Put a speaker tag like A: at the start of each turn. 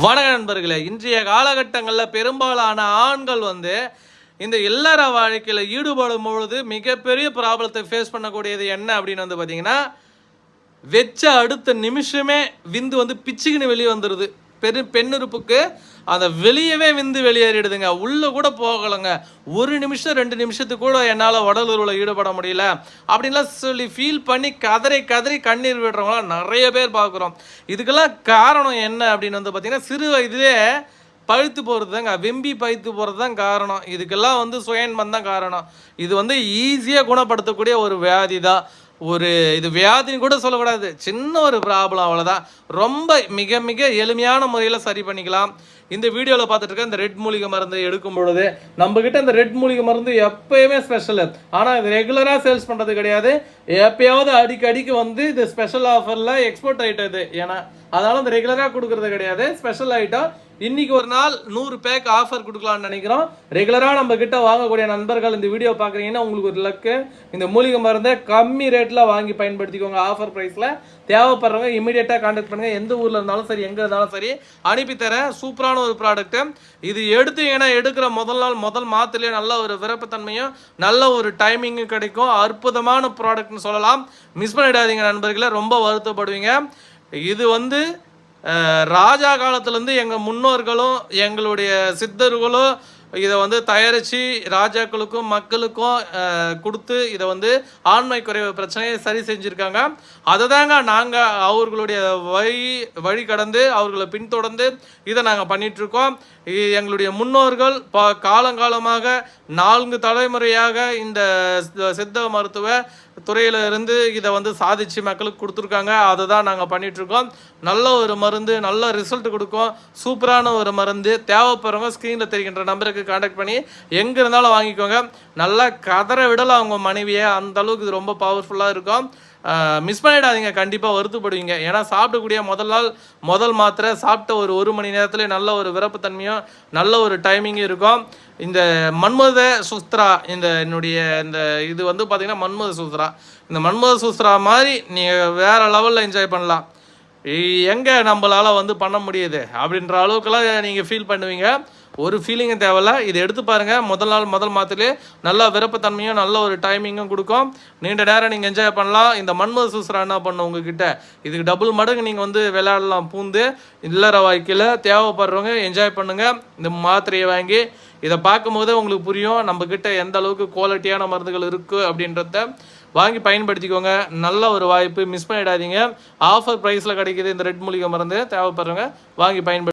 A: வணக்க நண்பர்களே இன்றைய காலகட்டங்களில் பெரும்பாலான ஆண்கள் வந்து இந்த இல்லற வாழ்க்கையில் ஈடுபடும் பொழுது மிகப்பெரிய ப்ராப்ளத்தை ஃபேஸ் பண்ணக்கூடியது என்ன அப்படின்னு வந்து பார்த்தீங்கன்னா வச்ச அடுத்த நிமிஷமே விந்து வந்து பிச்சுக்குன்னு வெளியே வந்துடுது பெரு பெண்ணுறுப்புக்கு அதை வெளியவே விந்து வெளியேறிடுதுங்க. உள்ளே கூட போகலைங்க. ஒரு நிமிஷம் ரெண்டு நிமிஷத்துக்கு கூட என்னால் உடல் உருவில் ஈடுபட முடியல. அப்படின்லாம் சொல்லி ஃபீல் பண்ணி கதறி கதறி கண்ணீர் விடுறவங்களாம் நிறைய பேர் பார்க்குறோம். இதுக்கெல்லாம் காரணம் என்ன அப்படின்னு வந்து பார்த்தீங்கன்னா சிறு வயதிலே பழுத்து போகிறது தாங்க வெம்பி பழுத்து போகிறது தான் காரணம். இதுக்கெல்லாம் வந்து சுயன்பம் தான் காரணம். இது வந்து ஈஸியாக குணப்படுத்தக்கூடிய ஒரு வியாதி தான் ஒரு இது வியாதின்னு கூட சொல்லக்கூடாது. சின்ன ஒரு ப்ராப்ளம் அவ்வளோதான் ரொம்ப மிக மிக எளிமையான முறையில் சரி பண்ணிக்கலாம். இந்த வீடியோவில் பார்த்துட்டு இருக்க இந்த ரெட் மூலிகை மருந்து எடுக்கும் பொழுது நம்ம கிட்ட இந்த ரெட் மூலிகை மருந்து எப்பயுமே ஸ்பெஷல் ஆனால் இது ரெகுலராக சேல்ஸ் பண்ணுறது கிடையாது. எப்பயாவது அடிக்கடிக்கு வந்து இது ஸ்பெஷல் ஆஃபரில் எக்ஸ்போர்ட் ஆகிட்டது இது ஏன்னா அதனால் இந்த ரெகுலராக கொடுக்கறது கிடையாது. ஸ்பெஷல் ஐட்டம் இன்னைக்கு ஒரு நாள் நூறு பேக் ஆஃபர் கொடுக்கலாம்னு நினைக்கிறோம். ரெகுலராக நம்ம கிட்ட வாங்கக்கூடிய நண்பர்கள் இந்த வீடியோ பார்க்குறீங்கன்னா உங்களுக்கு ஒரு லக்கு இந்த மூலிகை மருந்தை கம்மி ரேட்டில் வாங்கி பயன்படுத்திக்கோங்க ஆஃபர் ப்ரைஸில் தேவைப்படுறவங்க இமீடியட்டாக கான்டாக்ட் பண்ணுங்கள் எந்த ஊரில் இருந்தாலும் சரி எங்கே இருந்தாலும் சரி அனுப்பி சூப்பரான சூப்பரான ஒரு ப்ராடக்ட்டு இது எடுத்தீங்கன்னா எடுக்கிற முதல் நாள் முதல் மாதத்துலேயே நல்ல ஒரு விருப்பத்தன்மையும் நல்ல ஒரு டைமிங்கும் கிடைக்கும். அற்புதமான ப்ராடக்ட்னு சொல்லலாம். மிஸ் பண்ணிடாதீங்க நண்பர்களே ரொம்ப வருத்தப்படுவீங்க. இது வந்து ராஜா காலத்துலேருந்து எங்கள் முன்னோர்களும் எங்களுடைய சித்தர்களும் இதை வந்து தயாரித்து ராஜாக்களுக்கும் மக்களுக்கும் கொடுத்து இதை வந்து ஆண்மை குறைவு பிரச்சனையை சரி செஞ்சுருக்காங்க. அதை தாங்க நாங்கள் அவர்களுடைய வழி வழி கடந்து அவர்களை பின்தொடர்ந்து இதை நாங்கள் பண்ணிகிட்ருக்கோம் எங்களுடைய முன்னோர்கள் ப காலங்காலமாக நான்கு தலைமுறையாக இந்த சித்த மருத்துவ துறையில இருந்து இதை வந்து சாதிச்சு மக்களுக்கு கொடுத்துருக்காங்க. அதை தான் நாங்கள் பண்ணிகிட்ருக்கோம் நல்ல ஒரு மருந்து நல்ல ரிசல்ட் கொடுக்கும். சூப்பரான ஒரு மருந்து. தேவைப்படுறவங்க ஸ்க்ரீனில் தெரிகின்ற நம்பருக்கு காண்டாக்ட் பண்ணி எங்கே இருந்தாலும் வாங்கிக்கோங்க. நல்லா கதற விடலாம் அவங்க மனைவியை. அந்த அளவுக்கு இது ரொம்ப பவர்ஃபுல்லாக இருக்கும். மிஸ் பண்ணிடாதீங்க. கண்டிப்பாக வருத்தப்படுவீங்க. ஏன்னா சாப்பிடக்கூடிய முதல் நாள் முதல் மாத்திரை சாப்பிட்ட ஒரு ஒரு மணி நேரத்தில் நல்ல ஒரு விரப்புத்தன்மையும் நல்ல ஒரு டைமிங்கும் இருக்கும். இந்த மன்மத சுஸ்திரா இந்த என்னுடைய இந்த இது வந்து பார்த்தீங்கன்னா மன்மத சுஸ்திரா இந்த மன்மத சுஸ்திரா மாதிரி நீங்கள் வேறு லெவலில் என்ஜாய் பண்ணலாம். எங்கே நம்மளால் வந்து பண்ண முடியுது? அப்படின்ற அளவுக்குலாம் நீங்கள் ஃபீல் பண்ணுவீங்க. ஒரு ஃபீலிங்கும் தேவையில்ல. இதை எடுத்து பாருங்கள் முதல் நாள் முதல் மாதத்துலேயே நல்ல விருப்பத்தன்மையும் நல்ல ஒரு டைமிங்கும் கொடுக்கும். நீண்ட நேரம் நீங்கள் என்ஜாய் பண்ணலாம். இந்த மண்மது சூசரா என்ன பண்ணும் உங்ககிட்ட? இதுக்கு டபுள் மடங்கு நீங்கள் வந்து விளையாடலாம். பூந்து இல்லற வாழ்க்கையில் தேவைப்படுறவங்க என்ஜாய் பண்ணுங்கள் இந்த மாத்திரையை வாங்கி இதை பார்க்கும்போது உங்களுக்கு புரியும் நம்மக்கிட்ட எந்த அளவுக்கு குவாலிட்டியான மருந்துகள் இருக்குது அப்படின்றத வாங்கி பயன்படுத்திக்கோங்க. நல்ல ஒரு வாய்ப்பு. மிஸ் பண்ணிடாதீங்க. ஆஃபர் ப்ரைஸில் கிடைக்குது இந்த ரெட் மூலிகை மருந்து. தேவைப்படுறவங்க வாங்கி பயன்படுத்தி